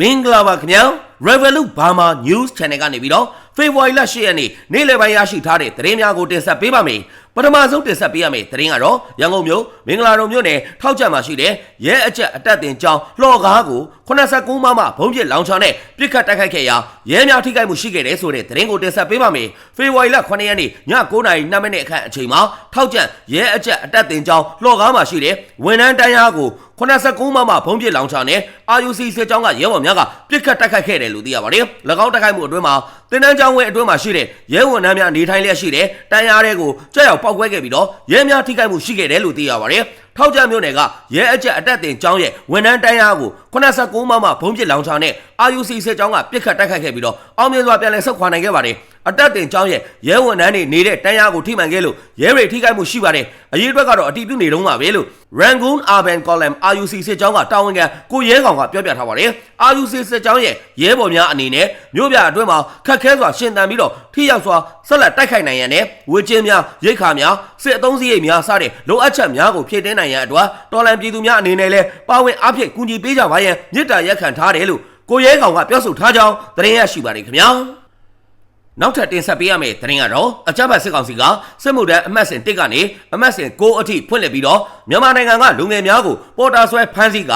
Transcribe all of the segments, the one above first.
မင်္ဂလာပါခင်ဗျာ Revolut Burma News Channel ကနေပြီးတော့ဖေဖော်ဝါရီလ10ရက်နေ့နေ့လယ်ပိုင်းရရှိထားတဲ့သတင်းများကိုတင်ဆက်ပေးပါမယ် ပထမဆုံးတင်ဆက်ပေးရမယ့်သတင်းကတော့ရန်ကုန်မြို့မင်္ဂလာတုံမြို့နယ်ထောက်ကျမှာရှိတဲ့ရဲအကြက်အတက်တင်ကျောင်းလှော်ကားကို89မမဘုံပြစ်လောင်ချောင်းနဲ့ပြစ်ခတ်တိုက်ခိုက်ခဲ့ရာရဲများထိခိုက်မှုရှိခဲ့တယ်ဆိုတဲ့သတင်းကိုတင်ဆက်ပေးပါမယ်ဖေဖော်ဝါရီလ9ရက်နေ့ည9:02မိနစ်အခန့်အချိန်မှာထောက်ကျရဲအကြက်အတက်တင်ကျောင်းလှော်ကားမှာရှိတဲ့ဝန်ထမ်းတိုင်းအားကို89မမဘုံပြစ်လောင်ချောင်းနဲ့ RUC စစ်ကြောင်းကရဲဘော်များကပြစ်ခတ်တိုက်ခိုက်ခဲ့တယ်လို့သိရပါတယ်။၎င်းတိုက်ခိုက်မှုအတွင်းမှာတင်တန်းကျောင်းဝဲအတွင်းမှာရှိတဲ့ရဲဝန်ထမ်းများနေထိုင်လျက်ရှိတဲ့တန်ရာတွေကိုကြောက်ရောက်ပောက်ကွဲခဲ့ပြီးတော့ရဲများထိခိုက်မှုရှိခဲ့တယ်လို့သိရပါတယ်။ထောက်ကြမြို့နယ်ကရဲအကြက်အတက်တင်ကျောင်းရဲ့ဝန်ထမ်းတန်းရာကို89မမဘုံပြစ်လောင်ချောင်းနဲ့ RUC စစ်ကြောင်းကပြစ်ခတ်တိုက်ခိုက်ခဲ့ပြီးတော့အောင်မြင်စွာပြန်လည်ဆုတ်ခွာနိုင်ခဲ့ပါတယ်။ အတက်တင်ကျောင်းရဲ့ရဲဝန်ထမ်းတွေနေတဲ့တန်းရာကိုထိမှန်ခဲ့လို့ရဲတွေထိခိုက်မှုရှိပါတယ်။အရေးအတွက်ကတော့အတီးပြုနေတော့မှာပဲလို့ Rangoon Urban Column RUC စစ်ကြောင်းကတာဝန်ခံကိုရဲကောင်ကပြောပြထားပါတယ်။ RUC စစ်ကြောင်းရဲ့ရဲဘော်များအနေနဲ့မြို့ပြအတွင်းမှာခက်ခဲစွာရှင်တန်ပြီးတော့ထိရောက်စွာဆက်လက်တိုက်ခိုက်နိုင်ရန်နဲ့ဝေကျင်းများရိတ်ခါများစစ်အုံးစရိတ်များစတဲ့လိုအပ်ချက်များကိုဖြည့်တင်းနိုင်ရန်အတွက်တော်လန်ပြည်သူများအနေနဲ့လည်းပါဝင်အားဖြင့်ကူညီပေးကြပါရန်မြစ်တာရက်ခံထားတယ်လို့ကိုရဲကောင်ကပြောဆိုထားကြောင်းသတင်းရရှိပါတယ်ခင်ဗျာ။ နောက်ထပ်တင်ဆက်ပေးရမယ့်သတင်းကတော့အကြမ်းဖက်စစ်ကောင်စီကစစ်မှုထမ်းအမှတ်စဉ်1ကနေအမှတ်စဉ်6အထိဖွင့်လှစ်ပြီးတော့မြန်မာနိုင်ငံကလူငယ်များကိုပေါ်တာဆွဲဖမ်းဆီးက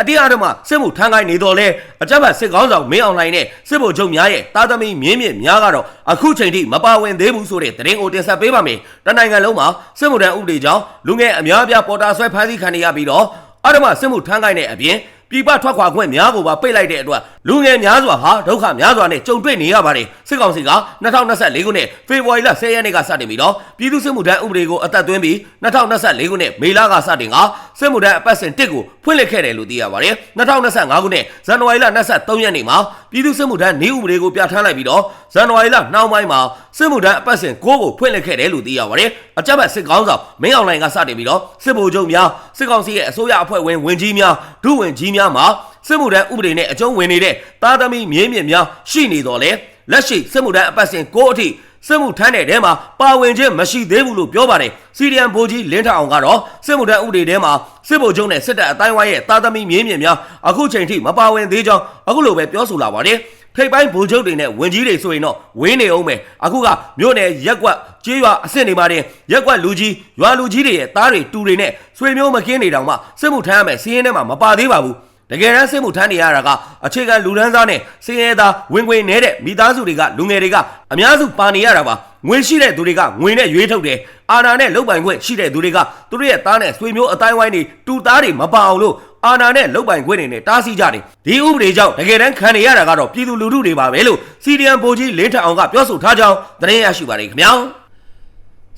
အတိအရမစစ်မှုထမ်းခိုင်းနေတော်လဲအကြမ်းဖက်စစ်ကောင်းဆောင်မင်းအောင်လှိုင်နဲ့စစ်ဗိုလ်ချုပ်များရဲ့တာသမီမြင်းမြင့်များကတော့အခုချိန်ထိမပါဝင်သေးဘူးဆိုတဲ့သတင်းကိုတင်ဆက်ပေးပါမယ်။တနိုင်ငံလုံးမှာစစ်မှုထမ်းဥပဒေကြောင့်လူငယ်အများအပြားပေါ်တာဆွဲဖမ်းဆီးခံနေရပြီးတော့အရမစစ်မှုထမ်းခိုင်းတဲ့အပြင်ပြည်ပထွက်ခွာခွင့်များကိုပါပိတ်လိုက်တဲ့အတွက်လူငယ်များစွာဟာဒုက္ခများစွာနဲ့ကြုံတွေ့နေရပါတယ် စစ်ကောင်စီက2024ခုနှစ်ဖေဖော်ဝါရီလ10ရက်နေ့ကစတင်ပြီးတော့ပြည်သူ့စစ်မှုထမ်းဥပဒေကိုအသက်သွင်းပြီး2024ခုနှစ်မေလကစတင်ကစစ်မှုထမ်းအပတ်စဉ်1ကိုဖွင့်လှစ်ခဲ့တယ်လို့သိရပါတယ်2025ခုနှစ်ဇန်နဝါရီလ23ရက်နေ့မှာပြည်သူ့စစ်မှုထမ်းနေဥပဒေကိုပြဋ္ဌာန်းလိုက်ပြီးတော့ဇန်နဝါရီလနှောင်းပိုင်းမှာစစ်မှုထမ်းအပတ်စဉ်6ကိုဖွင့်လှစ်ခဲ့တယ်လို့သိရပါတယ်အကြမ်းဖက်စစ်ကောင်းဆောင်မင်းအောင်လှိုင်ကစတင်ပြီးတော့စစ်ဗိုလ်ချုပ်များစစ်ကောင်စီရဲ့အစိုးရအဖွဲ့ဝင်ဝင်ကြီးများဒုဝင်ကြီးများမှာစစ်မှုထမ်းဥပဒေနဲ့အကျုံးဝင်နေတဲ့တာသမီမြင်းမြင့်များရှိနေတော့လေ လက်ရှိစစ်မှုထမ်းအပတ်စဉ်6အထိစစ်မှုထမ်းတဲ့ထဲမှာပါဝင်ခြင်းမရှိသေးဘူးလို့ပြောပါတယ်စီရီယန်ဘိုကြီးလင်းထအောင်ကတော့စစ်မှုထမ်းဥပဒေထဲမှာစစ်ဗိုလ်ချုပ်နဲ့စစ်တပ်အတိုင်းဝိုင်းရဲ့တာသမီမြင်းမြင့်များအခုချိန်ထိမပါဝင်သေးကြောင်းအခုလိုပဲပြောဆိုလာပါတယ်ထိပ်ပိုင်းဗိုလ်ချုပ်တွေနဲ့ဝင်ကြီးတွေဆိုရင်တော့ဝင်းနေအောင်မယ်အခုကမြို့နယ်ရက်ကွက်ကြေးရွာအဆင့်နေပါတယ်ရက်ကွက်လူကြီးရွာလူကြီးတွေရဲ့သားတွေတူတွေနဲ့ဆွေမျိုးမကင်းနေတောင်မှစစ်မှုထမ်းရမယ်စီးရင်ထဲမှာမပါသေးပါဘူး တကယ်တမ်းစစ်မှုထမ်းနေရတာကအခြေခံလူဒန်းစားနဲ့စင်ရဲသားဝင်ခွေနေတဲ့မိသားစုတွေကလူငယ်တွေကအများစုပါနေရတာပါငွေရှိတဲ့သူတွေကငွေနဲ့ရွေးထုတ်တယ်အာဏာနဲ့လုံပိုင်ခွင့်ရှိတဲ့သူတွေကသူတို့ရဲ့သားနဲ့ဆွေမျိုးအတိုင်းဝိုင်းတွေတူသားတွေမပါအောင်လို့အာဏာနဲ့လုံပိုင်ခွင့်တွေနဲ့တားဆီးကြတယ်ဒီဥပဒေကြောင့်တကယ်တမ်းခံနေရတာကတော့ပြည်သူလူထုတွေပါပဲလို့စီဒီအမ်ပိုကြီးလင်းထက်အောင်ကပြောဆိုထားကြောင်းသတင်းရရှိပါတယ်ခင်ဗျာ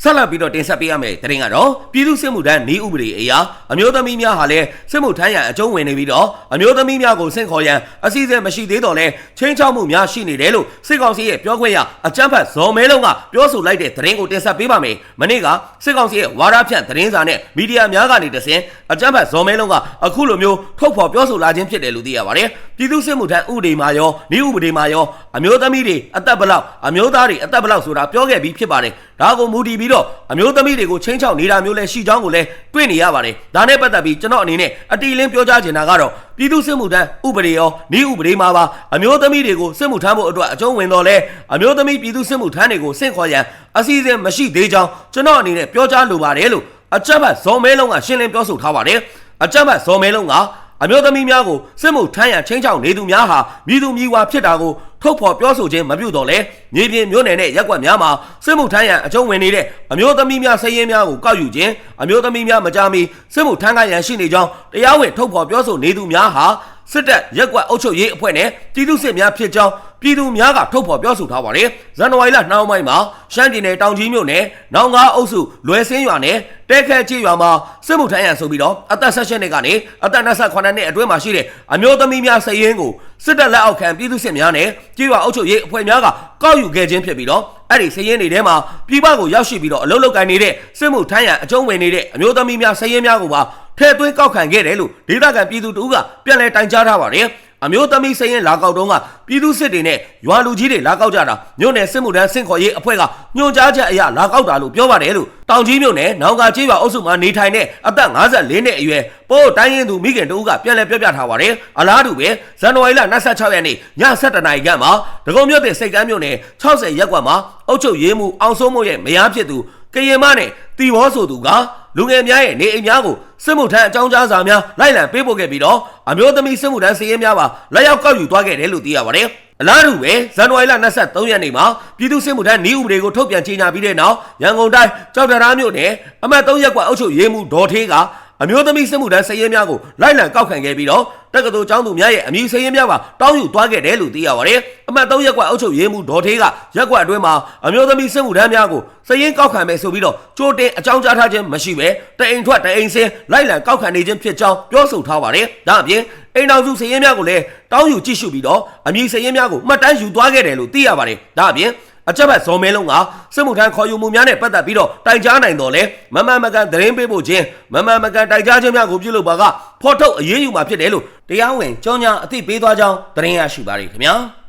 ဆက်လက်ပြီးတော့တင်ဆက်ပေးရမယ့်သတင်းကတော့ပြည်သူ့စစ်မှုထမ်းနေဥပဒေအရာအမျိုးသမီးများဟာလည်းစစ်မှုထမ်းရန်အကျုံးဝင်နေပြီးတော့အမျိုးသမီးများကိုဆင့်ခေါ်ရန်အစီအစဉ်မရှိသေးတော့လဲချင်းချောက်မှုများရှိနေတယ်လို့စစ်ကောင်စီရဲ့ပြောခွင့်ရအကြမ်းဖက်ဇော်မဲလုံးကပြောဆိုလိုက်တဲ့သတင်းကိုတင်ဆက်ပေးပါမယ်။မနေ့ကစစ်ကောင်စီရဲ့ဝါဒဖြန့်သတင်းစာနဲ့မီဒီယာများကနေတဆင်အကြမ်းဖက်ဇော်မဲလုံးကအခုလိုမျိုးထုတ်ဖော်ပြောဆိုလာခြင်းဖြစ်တယ်လို့သိရပါတယ်။ပြည်သူ့စစ်မှုထမ်းဥပဒေမှာရောနေဥပဒေမှာရောအမျိုးသမီးတွေအသက်ဘလောက်အမျိုးသားတွေအသက်ဘလောက်ဆိုတာပြောခဲ့ပြီးဖြစ်ပါတယ်။ဒါကိုမူတည်ပြီးတော့အမျိုးသမီးတွေကိုချင်းချောက်နေတာမျိုးလဲရှိကြောင်းကိုလည်းတွေ့နေရပါတယ်။ဒါနဲ့ပတ်သက်ပြီးကျွန်တော်အနေနဲ့အတီလင်းပြောကြားချင်တာကတော့ပြည်သူစစ်မှုထမ်းဥပဒေရောဤဥပဒေမှာပါအမျိုးသမီးတွေကိုစစ်မှုထမ်းဖို့အတွက်အကျုံးဝင်တော်လဲအမျိုးသမီးပြည်သူစစ်မှုထမ်းတွေကိုစင့်ခေါ်ရန်အစီအစဉ်မရှိသေးကြောင်းကျွန်တော်အနေနဲ့ပြောကြားလိုပါတယ်လို့အကြက်ဘတ်ဇော်မဲလုံးကရှင်းလင်းပြောဆိုထားပါတယ်။အကြက်ဘတ်ဇော်မဲလုံးကအမျိုးသမီးများကိုစစ်မှုထမ်းရန်ချင်းချောက်နေသူများဟာမိသူမိဝါဖြစ်တာကို ထုတ်ဖော်ပြောဆိုခြင်းမပြုတော့လဲမြေပြင်မျိုးနယ်နဲ့ရက်ကွက်များမှာစစ်မှုထမ်းရန်အကျုံးဝင်နေတဲ့အမျိုးသမီးများစည်ရင်များကိုကောက်ယူခြင်းအမျိုးသမီးများမကြမီစစ်မှုထမ်းခိုင်းရန်ရှိနေကြောင်းတရားဝင်ထုတ်ဖော်ပြောဆိုနေသူများဟာစစ်တပ်ရက်ကွက်အုပ်ချုပ်ရေးအဖွဲ့နဲ့ပြည်သူစစ်များဖြစ်ကြောင်း ပြည်သူများကထုတ်ဖော်ပြောဆိုထားပါတယ်ဇန်နဝါရီလနှောင်းပိုင်းမှာရှမ်းပြည်နယ်တောင်ကြီးမြို့နယ်နောင်ကားအုပ်စုလွယ်စင်းရွာနယ်တဲခဲကြီးရွာမှာစစ်မှုထမ်းရန်ဆိုပြီးတော့အသက်16နှစ်ကနေအသက်28နှစ်အတွင်းမှာရှိတဲ့အမျိုးသမီးများစည်ရင်ကိုစစ်တပ်လက်အောက်ခံပြည်သူစစ်များနဲ့ကြီးရွာအုပ်ချုပ်ရေးအဖွဲ့များကကောက်ယူခဲ့ခြင်းဖြစ်ပြီးတော့အဲ့ဒီစည်ရင်တွေထဲမှာပြည်ပကိုရောက်ရှိပြီးတော့အလုတ်လုတ်ကန်နေတဲ့စစ်မှုထမ်းရန်အကျုံးဝင်နေတဲ့အမျိုးသမီးများစည်ရင်များကိုပါထဲသွင်းကောက်ခံခဲ့တယ်လို့ဒေသခံပြည်သူတို့ကပြန်လည်တိုင်ကြားထားပါတယ် အမျိုးသမီးစရင်လာကောက်တုံးကပြည်သူစစ်တွေနဲ့ရွာလူကြီးတွေလာကောက်ကြတာမြို့နယ်စစ်မှုထမ်းစင့်ခေါ်ရေးအဖွဲ့ကညွှန်ကြားချက်အရလာကောက်တာလို့ပြောပါတယ်လို့တောင်ကြီးမြို့နယ်နောင်ကကျေးရွာအုပ်စုမှာနေထိုင်တဲ့အသက်54နှစ်အရွယ်ပိုးတိုင်းရင်သူမိခင်တဦးကပြန်လည်ပြောပြထားပါတယ်အလားတူပဲဇန်နဝါရီလ26ရက်နေ့ည7:00နာရီခန့်မှာဒဂုံမြို့တဲ့စိတ်ကမ်းမြို့နယ်60ရပ်ကွက်မှာအုပ်ချုပ်ရေးမှူးအောင်စိုးမိုးရဲ့မယားဖြစ်သူကရင်မနဲ့တီဘောဆိုသူကလူငယ်များရဲ့နေအိမ်များကိုစစ်မှုထမ်းအကြောင်းကြားစာများလိုက်လံပေးပို့ခဲ့ပြီးတော့အမျိုးသမီးစစ်မှုထမ်းစီးရင်များပါလက်ရောက်ကောက်ယူသွားခဲ့တယ်လို့သိရပါတယ်။ အလားတူပဲဇန်နဝါရီလ23ရက်နေ့မှာပြည်သူ့စစ်မှုထမ်းနေဥပဒေကိုထုတ်ပြန်ကြေညာပြီးတဲ့နောက်ရန်ကုန်တိုင်းကြောက်တရားမြို့နယ်အမှတ်3ရပ်ကွက်အုပ်ချုပ်ရေးမှူးဒေါ်ထေးက အမျိုးသမီးစစ်မှုထမ်းစီးရင်များကိုလိုက်လံကောက်ခံခဲ့ပြီးတော့တက္ကသိုလ်ကျောင်းသူများရဲ့အမည်စီးရင်များပါတောင်းယူသွားခဲ့တယ်လို့သိရပါတယ်။အမှတ်3ရပ်ကွက်အုပ်ချုပ်ရေးမှူးဒေါ်ထေးကရပ်ကွက်အတွင်းမှာအမျိုးသမီးစစ်မှုထမ်းများကိုစရင်ကောက်ခံမယ်ဆိုပြီးတော့ကြိုတင်အကြောင်းကြားထားခြင်းမရှိပဲတအိမ်ထွက်တအိမ်ဆင်းလိုက်လံကောက်ခံနေခြင်းဖြစ်ကြောင်းပြောဆိုထားပါတယ်။ဒါအပြင်အိမ်တော်စုစရင်များကိုလည်းတောင်းယူကြည့်ရှုပြီးတော့အမည်စရင်များကိုမှတ်တမ်းယူသွားခဲ့တယ်လို့သိရပါတယ်။ဒါအပြင် အကြက်ဘက်ဇော်မဲလုံးကစစ်မှုထမ်းခေါ်ယူမှုများနဲ့ပတ်သက်ပြီးတော့တိုင်ကြားနိုင်တော်လဲမမမကန်သတင်းပေးဖို့ချင်းမမမကန်တိုင်ကြားခြင်းများကိုပြုလုပ်ပါကဖော်ထုတ်အရေးယူမှာဖြစ်တယ်လို့တရားဝင်ကြောင်းညာအသိပေးသွားကြောင်းသတင်းရရှိပါရခင်ဗျာ။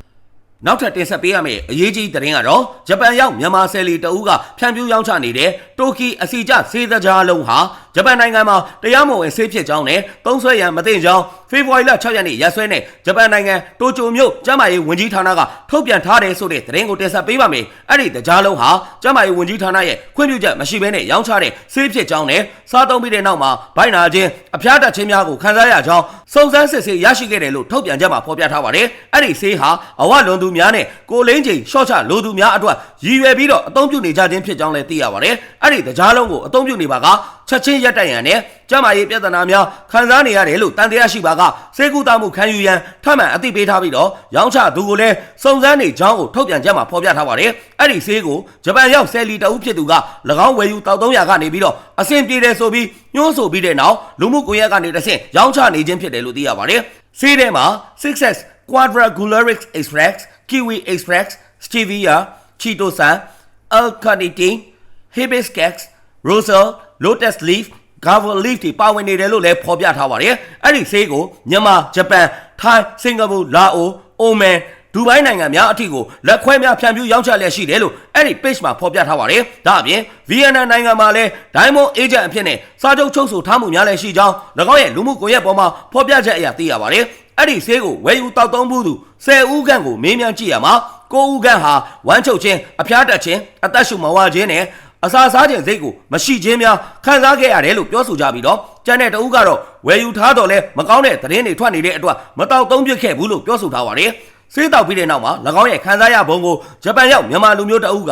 နောက်ထပ်တင်ဆက်ပေးရမယ့်အရေးကြီးသတင်းကတော့ဂျပန်ရောက်မြန်မာဆယ်လီတအူးကဖြန့်ဖြူးရောင်းချနေတဲ့တိုကီအစီကျစေးသကြားလုံးဟာ ဂျပန်နိုင်ငံမှာတရားမဝင်ဆေးဖြစ်ကြောင်းနဲ့သုံးဆွဲရန်မသိကြောင်းဖေဖော်ဝါရီလ6ရက်နေ့ရက်စွဲနဲ့ဂျပန်နိုင်ငံတိုကျိုမြို့ကျန်းမာရေးဝန်ကြီးဌာနကထုတ်ပြန်ထားတယ်ဆိုတဲ့သတင်းကိုတင်ဆက်ပေးပါမယ်။အဲ့ဒီသကြားလုံးဟာကျန်းမာရေးဝန်ကြီးဌာနရဲ့ခွင့်ပြုချက်မရှိဘဲနဲ့ရောင်းချတဲ့ဆေးဖြစ်ကြောင်းနဲ့စားသုံးပြီးတဲ့နောက်မှာဘိုင်နာချင်းအဖျားတက်ခြင်းများကိုခံစားရကြောင်းစုံစမ်းစစ်ဆေးရရှိခဲ့တယ်လို့ထုတ်ပြန်ချက်မှာဖော်ပြထားပါတယ်။အဲ့ဒီဆေးဟာအဝလွန်သူများနဲ့ကိုလိမ့်ချိန်ရှော့ချလိုသူများအတွက်ရည်ရွယ်ပြီးတော့အသုံးပြုနေကြခြင်းဖြစ်ကြောင်းလည်းသိရပါတယ်။အဲ့ဒီသကြားလုံးကိုအသုံးပြုနေပါကချက်ချင်းရက်တက်ရန်နဲ့ကျန်းမာရေးပြဿနာများခံစားနေရတယ်လို့တန်တရားရှိပါကစေကူတာမှုခံယူရန်ထပ်မံအသိပေးထားပြီးတော့ရောင်းချသူကိုလည်းစုံစမ်းနေကြောင်းကိုထုတ်ပြန်ချက်မှာဖော်ပြထားပါတယ်။အဲ့ဒီဆေးကိုဂျပန်ရောက်ဆယ်လီတအုပ်ဖြစ်သူက၎င်းဝယ်ယူတောက်300ကနေပြီးတော့အဆင်ပြေတယ်ဆိုပြီးညှိုးဆိုပြီးတဲ့နောက်လူမှုကွန်ရက်ကနေတစ်ဆင့်ရောင်းချနေခြင်းဖြစ်တယ်လို့သိရပါတယ်။ဆေးထဲမှာ Success Quadragularic Express, Kiwi Express, Stevia, Chitosan, L-carnitine, Hibiscus, Rosal, Lotus Leaf, Gavel Leaf တွေပါဝင်နေတယ်လို့လည်းဖော်ပြထားပါတယ်။အဲ့ဒီဆေးကိုမြန်မာ၊ဂျပန်၊ထိုင်း၊စင်ကာပူ၊လာအို၊အိုမန်ဒူဘိုင်းနိုင်ငံများအထိကိုလက်ခွဲများဖြန့်ဖြူးရောင်းချလျက်ရှိတယ်လို့အဲ့ဒီ page မှာဖော်ပြထားပါတယ်။ဒါအပြင် VN နိုင်ငံမှာလည်း Diamond Agent အဖြစ်နဲ့စာချုပ်ချုပ်ဆိုထားမှုများလည်းရှိကြောင်း၎င်းရဲ့လူမှုကွန်ရက်ပေါ်မှာဖော်ပြချက်အရသိရပါတယ်။အဲ့ဒီဆေးကိုဝယ်ယူတောက်သုံးမှုသူ10ဦးခန့်ကိုမေးမြန်းကြည့်ရမှာ9ဦးခန့်ဟာဝမ်းချုပ်ခြင်းအဖျားတက်ခြင်းအသက်ရှူမဝခြင်းနဲ့ အစာစားခြင်းစိတ်ကိုမရှိခြင်းများခံစားခဲ့ရတယ်လို့ပြောဆိုကြပြီးတော့ကျန်တဲ့တဦးကတော့ဝယ်ယူထားတော့လဲမကောင်းတဲ့သတင်းတွေထွက်နေတဲ့အတွက်မတောက်သုံးပြစ်ခဲ့ဘူးလို့ပြောဆိုထားပါတယ်။ဆေးတောက်ပြီးတဲ့နောက်မှာ၎င်းရဲ့ခံစားရပုံကိုဂျပန်ရောက်မြန်မာလူမျိုးတအုပ်က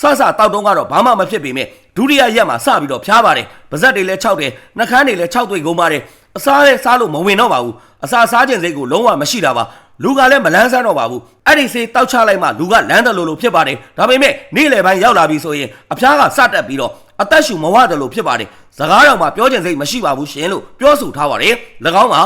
ဆဆတောက်တုံးကတော့ဘာမှမဖြစ်ပေမဲ့ဒုတိယရက်မှာစပြီးတော့ဖျားပါတယ်။ပါဇက်တွေလည်း6တယ်နှာခမ်းတွေလည်း6တွေ့ကုန်ပါတယ်။အစားလည်းစားလို့မဝင်တော့ပါဘူး။အစာစားခြင်းစိတ်ကိုလုံးဝမရှိတာပါ။ လူကလည်းမလန်းဆန်းတော့ပါဘူးအဲ့ဒီဆေးတောက်ချလိုက်မှလူကလန်းတယ်လို့လို့ဖြစ်ပါတယ်ဒါပေမဲ့နေ့လယ်ပိုင်းရောက်လာပြီဆိုရင်အဖျားကစတက်ပြီးတော့အသက်ရှူမဝတယ်လို့ဖြစ်ပါတယ်စကားတော်မှာပြောချင်စိတ်မရှိပါဘူးရှင်လို့ပြောဆိုထားပါတယ်၎င်းက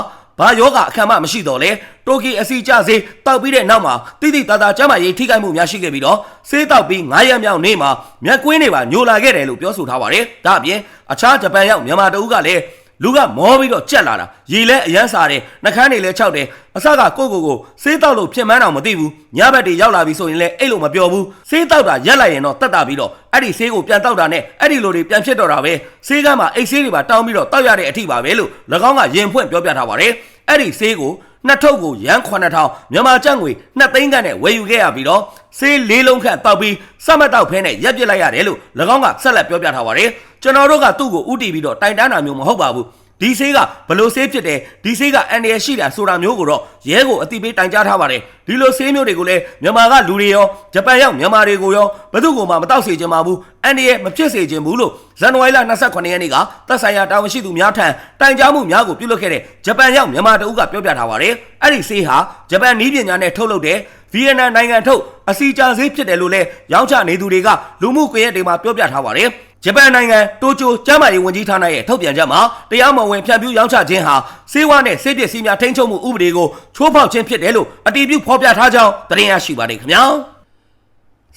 ဘာယောဂအခမ်းမမရှိတော့လဲတိုကီအစီကျစေးတောက်ပြီးတဲ့နောက်မှာတိတိတသားကျမ်းမာရေးထိခိုက်မှုများရှိခဲ့ပြီးတော့ဆေးတောက်ပြီး9ရက်မြောက်နေ့မှာမျက်ကွင်းတွေပါညိုလာခဲ့တယ်လို့ပြောဆိုထားပါတယ်ဒါအပြင်အခြားဂျပန်ရောက်မြန်မာတအုပ်ကလည်း လူကမောပြီးတော့ကြက်လာတာရေလဲအရန်စားတယ်နှကန်းတွေလဲခြောက်တယ်အစကကိုကိုကိုဆေးတောက်လို့ဖြစ်မှန်းတော့မသိဘူးညဘက်တွေရောက်လာပြီဆိုရင်လဲအဲ့လိုမပြောဘူးဆေးတောက်တာရက်လိုက်ရင်တော့တက်တာပြီးတော့အဲ့ဒီဆေးကိုပြန်တောက်တာနဲ့အဲ့ဒီလိုတွေပြန်ဖြစ်တော့တာပဲဆေးကမ်းမှာအိတ်ဆေးတွေပါတောင်းပြီးတော့တောက်ရတဲ့အထိပါပဲလို့၎င်းကရင်ဖွင့်ပြောပြထားပါတယ်အဲ့ဒီဆေးကို နှစ်ထုပ်ကိုရန်9000မြန်မာကျပ်ငွေ2သိန်းခန့်နဲ့ဝယ်ယူခဲ့ရပြီးတော့ဆေးလေးလုံးခန့်တောက်ပြီးစမတ်တောက်ဖဲနဲ့ရက်ပစ်လိုက်ရတယ်လို့၎င်းကဆက်လက်ပြောပြထားပါတယ်ကျွန်တော်တို့ကသူ့ကိုဥတီပြီးတော့တိုင်တန်းတာမျိုးမဟုတ်ပါဘူး ဒီဆေးကဘလို့ဆေးဖြစ်တယ်ဒီဆေးကအန်ရရှိတာဆိုတာမျိုးကိုတော့ရဲကိုအတိပေးတိုင်ကြားထားပါတယ်ဒီလိုဆေးမျိုးတွေကိုလည်းမြန်မာကလူတွေရောဂျပန်ရောက်မြန်မာတွေကိုရောဘယ်သူကမှမတောက်စေချင်ပါဘူးအန်ရမဖြစ်စေချင်ဘူးလို့ဇန်နဝါရီလ28ရက်နေ့ကသက်ဆိုင်ရာတာဝန်ရှိသူများထံတိုင်ကြားမှုများကိုပြုလုပ်ခဲ့တဲ့ဂျပန်ရောက်မြန်မာတအုပ်ကပြောပြထားပါတယ်အဲ့ဒီဆေးဟာဂျပန်နည်းပညာနဲ့ထုတ်လုပ်တဲ့ဗီယက်နမ်နိုင်ငံထုတ်အစီကြာဆေးဖြစ်တယ်လို့လည်းရောင်းချနေသူတွေကလူမှုကွန်ရက်တွေမှာပြောပြထားပါတယ် ဂျပန်နိုင်ငံတိုကျိုကျမ်းမာရေးဝန်ကြီးဌာနရဲ့ထုတ်ပြန်ချက်မှာတရားမဝင်ဖြန့်ဖြူးရောင်းချခြင်းဟာစေဝါနဲ့စေပစ္စည်းများထိန်းချုပ်မှုဥပဒေကိုချိုးဖောက်ခြင်းဖြစ်တယ်လို့အတည်ပြုဖော်ပြထားကြောင်းသတင်းရရှိပါတယ်ခင်ဗျာ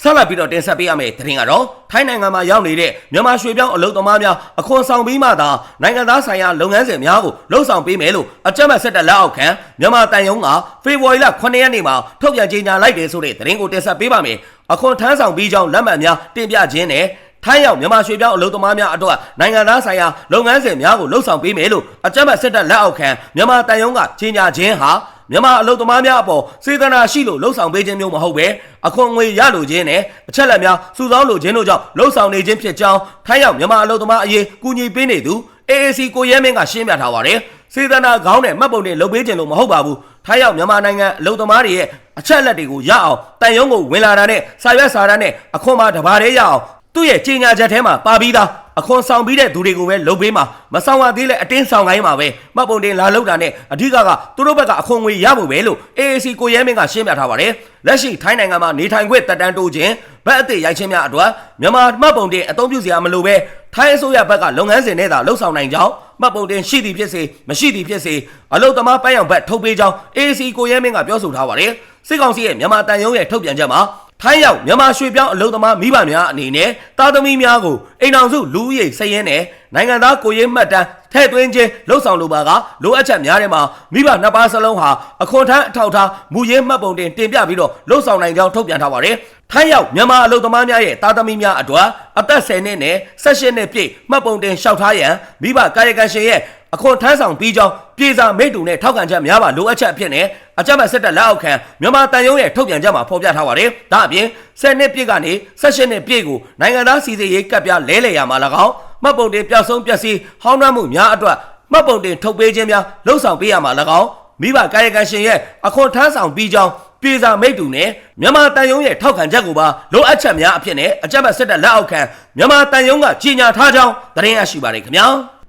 ဆက်လက်ပြီးတော့တင်ဆက်ပေးရမယ့်သတင်းကတော့ထိုင်းနိုင်ငံမှာရောက်နေတဲ့မြန်မာရွှေပြောင်းအလုပ်သမားများအခွန်ဆောင်ပြီးမှသာနိုင်ငံသားဆိုင်ရာလုပ်ငန်းစဉ်များကိုလှုပ်ဆောင်ပေးမယ်လို့အကြမ်းဖက်ဆက်တက်လက်အောက်ခံမြန်မာတန်ယုံကဖေဖော်ဝါရီလ9ရက်နေ့မှာထုတ်ပြန်ကြေညာလိုက်တယ်ဆိုတဲ့သတင်းကိုတင်ဆက်ပေးပါမယ်။အခွန်ထမ်းဆောင်ပြီးကြောင်းလက်မှတ်များတင်ပြခြင်းနဲ့ ထိုင်းရောက်မြန်မာရွှေပြောင်းအလုပ်သမားများအတွက်နိုင်ငံသားဆိုင်ရာလုပ်ငန်းစဉ်များကိုလှုပ်ဆောင်ပေးမယ်လို့အကြမ်းဖက်ဆက်တက်လက်အောက်ခံမြန်မာတန်ယုံကကြေညာခြင်းဟာမြန်မာအလုပ်သမားများအပေါ်စေတနာရှိလို့လှုပ်ဆောင်ပေးခြင်းမျိုးမဟုတ်ပဲအခွန်ငွေရလိုခြင်းနဲ့အချက်လက်များစုဆောင်းလိုခြင်းတို့ကြောင့်လှုပ်ဆောင်နေခြင်းဖြစ်ကြောင်းထိုင်းရောက်မြန်မာအလုပ်သမားအရေးကူညီပေးနေသူ AAC ကိုရဲမင်းကရှင်းပြထားပါတယ်စေတနာခေါင်းနဲ့မှတ်ပုံတွေလုပ်ပေးခြင်းလို့မဟုတ်ပါဘူးထိုင်းရောက်မြန်မာနိုင်ငံအလုပ်သမားတွေရဲ့အချက်လက်တွေကိုရအောင်တန်ယုံကိုဝင်လာတာနဲ့စာရွက်စာတမ်းနဲ့အခွန်မှာတဘာတည်းရအောင် သူ့ရဲ့ကြေညာချက်ထဲမှာပါပြီးသားအခွန်ဆောင်ပြီးတဲ့သူတွေကိုပဲလုပ်ပေးမှာမဆောင်ရသေးလဲအတင်းဆောင်ခိုင်းမှာပဲမှတ်ပုံတင်လာလောက်တာနဲ့အဓိကကသူတို့ဘက်ကအခွန်ငွေရဖို့ပဲလို့ AAC ကိုရဲမင်းကရှင်းပြထားပါတယ်လက်ရှိထိုင်းနိုင်ငံမှာနေထိုင်ခွင့်တက်တန်းတိုးခြင်းဘက်အသစ်ရိုက်ခြင်းများအတွက်မြန်မာမှတ်ပုံတင်အသုံးပြုစရာမလိုပဲထိုင်းအစိုးရဘက်ကလုပ်ငန်းစဉ်နဲ့သာလှုပ်ဆောင်နိုင်ကြောင်းမှတ်ပုံတင်ရှိသည်ဖြစ်စေမရှိသည်ဖြစ်စေအလုတ်သမားပန်းရောင်ဘက်ထုတ်ပေးကြောင်း AAC ကိုရဲမင်းကပြောဆိုထားပါတယ်စစ်ကောင်စီရဲ့မြန်မာတန်ယုံရဲ့ထုတ်ပြန်ချက်မှာ ထိုင်းရောက်မြန်မာရွှေပြောင်းအလုပ်သမားမိဘများအနေနဲ့တာသမီများကိုအိမ်အောင်စုလူဦးရေစည်ရင်းနဲ့နိုင်ငံသားကိုရေးမှတ်တမ်းထည့်သွင်းခြင်းလှုပ်ဆောင်လိုပါကလိုအပ်ချက်များတဲ့မှာမိဘနှစ်ပါးစလုံးဟာအခွန်ထမ်းအထောက်ထားမူရင်းမှတ်ပုံတင်တင်ပြပြီးတော့လှုပ်ဆောင်နိုင်ကြောင်းထုတ်ပြန်ထားပါတယ်။ ထိုင်းရောက်မြန်မာအလုပ်သမားများရဲ့တာသမီများအတွက်အသက်10နှစ်နဲ့18နှစ်ပြည့်မှတ်ပုံတင်လျှောက်ထားရန်မိဘကာယကံရှင်ရဲ့အခွန်ထမ်းဆောင်ပြီးကြောင်းပြည်စာမိတ္တူနဲ့ထောက်ခံချက်များပါလိုအပ်ချက်အဖြစ်နဲ့အကြမ်းဖက်စစ်တပ်လက်အောက်ခံမြန်မာတန်ယုံရဲ့ထုတ်ပြန်ချက်မှာဖော်ပြထားပါတယ်။ဒါအပြင်10နှစ်ပြည့်ကနေ18နှစ်ပြည့်ကိုနိုင်ငံသားစီစစ်ရေးကပ်ပြလဲလှယ်ရမှာ၎င်းမှတ်ပုံတင်ပျောက်ဆုံးပျက်စီးဟောင်းနှမ်းမှုများအတွက်မှတ်ပုံတင်ထုတ်ပေးခြင်းများလှုံ့ဆော်ပေးရမှာ၎င်းမိဘကာယကံရှင်ရဲ့အခွန်ထမ်းဆောင်ပြီးကြောင်း ပြည်စာမိတ္တူနဲ့မြန်မာတန်ယုံရဲ့ထောက်ခံချက်ကိုပါလိုအပ်ချက်များအဖြစ်နဲ့အကြမ်းဖက်စစ်တပ်လက်အောက်ခံမြန်မာတန်ယုံကကြီးညာထားကြောင်းသတင်းရရှိပါတယ်ခင်ဗျာ။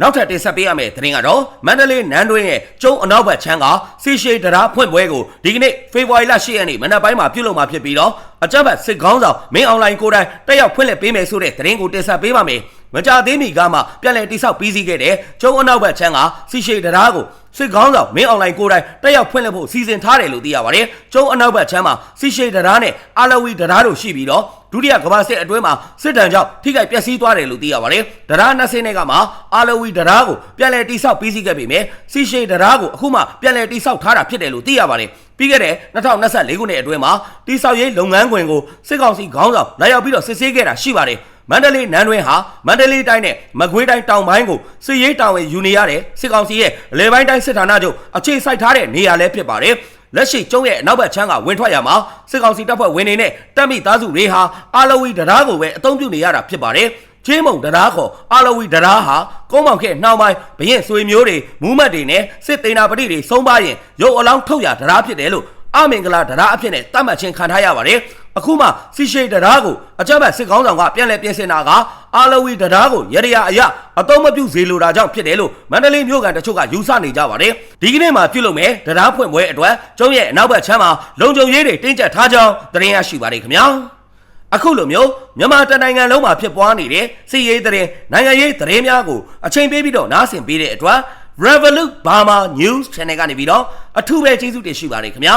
နောက်ထပ်တင်ဆက်ပေးရမယ့်သတင်းကတော့မန္တလေးနန်းတွင်းရဲ့ကျုံအနောက်ဘက်ချမ်းကစီရှေတရားဖွင့်ပွဲကိုဒီကနေ့ဖေဖော်ဝါရီလ10ရက်နေ့မနက်ပိုင်းမှာပြုလုပ်မှာဖြစ်ပြီးတော့အကြမ်းဖက်စစ်ကောင်းဆောင်မင်းအွန်လိုင်းကိုတိုင်တက်ရောက်ဖွင့်လှစ်ပေးမယ်ဆိုတဲ့သတင်းကိုတင်ဆက်ပေးပါမယ်။ မကြသေးမီကမှပြန်လည်တိစောက်ပြီးစီးခဲ့တဲ့ကျုံအနောက်ဘက်ချမ်းကစီရှေတရားကိုစစ်ကောင်းဆောင်မင်းအွန်လိုင်းကိုတိုင်တက်ရောက်ဖွင့်လှစ်ဖို့စီစဉ်ထားတယ်လို့သိရပါတယ်။ကျုံအနောက်ဘက်ချမ်းမှာစီရှေတရားနဲ့အာလဝီတရားတို့ရှိပြီးတော့ဒုတိယကမ္ဘာစစ်အတွင်းမှာစစ်တမ်းကြောင့်ထိခိုက်ပျက်စီးသွားတယ်လို့သိရပါတယ်။တရားနှစ်စင်းတွေကမှအာလဝီတရားကိုပြန်လည်တိစောက်ပြီးစီးခဲ့ပေမဲ့စီရှေတရားကိုအခုမှပြန်လည်တိစောက်ထားတာဖြစ်တယ်လို့သိရပါတယ်။ပြီးခဲ့တဲ့2024ခုနှစ်အတွင်းမှာတိစောက်ရေးလုပ်ငန်းခွင်ကိုစစ်ကောင်စီခေါင်းဆောင်လာရောက်ပြီးတော့စစ်ဆေးခဲ့တာရှိပါတယ်။ မန္တလေးနန်းတွင်ဟာမန္တလေးတိုင်းနဲ့မကွေးတိုင်းတောင်ပိုင်းကိုစစ်ရေးတာဝန်ယူနေရတဲ့စစ်ကောင်စီရဲ့အလဲပိုင်းတိုင်းစစ်ဌာနချုပ်အခြေစိုက်ထားတဲ့နေရာလည်းဖြစ်ပါတယ်။လက်ရှိကျုံးရဲ့အနောက်ဘက်ချမ်းကဝင်ထွက်ရမှာစစ်ကောင်စီတပ်ဖွဲ့ဝင်တွေနဲ့တပ်မိသားစုတွေဟာအာလဝီတရားကိုပဲအသုံးပြုနေရတာဖြစ်ပါတယ်။ချင်းမုံတရားခေါ်အာလဝီတရားဟာကုန်းမောင်ခဲ့နှောင်းပိုင်းဘရင်ဆွေမျိုးတွေမူးမတ်တွေနဲ့စစ်သေးနာပတိတွေဆုံးပါရင်ရုပ်အလောင်းထုတ်ရတရားဖြစ်တယ်လို့အမင်္ဂလာတရားအဖြစ်နဲ့တတ်မှတ်ခြင်းခံထားရပါတယ်။ အခုမှစီရှိတရားကိုအကြမ်းဖက်စစ်ကောင်းဆောင်ကပြန်လည်ပြင်ဆင်တာကအာလဝီတရားကိုရရအရအတုံးမပြုတ်စေလိုတာကြောင့်ဖြစ်တယ်လို့မန္တလေးမြို့ကန်တချို့ကယူဆနေကြပါတယ်။ဒီကနေ့မှပြုလုပ်မယ်တရားဖွင့်ပွဲအတွက်ကျုံးရဲ့အနောက်ဘက်ချမ်းမှာလုံခြုံရေးတွေတင်းကျပ်ထားကြောင်းသတင်းရရှိပါတယ်ခင်ဗျာ။အခုလိုမျိုးမြန်မာတနိုင်ငံလုံးမှာဖြစ်ပွားနေတဲ့စီရေးတဲ့နိုင်ငံရေးသတင်းများကိုအချိန်ပေးပြီးတော့နားဆင်ပေးတဲ့အတွက် Revolut Burma News Channel ကနေပြီးတော့အထူးပဲကျေးဇူးတင်ရှိပါတယ်ခင်ဗျာ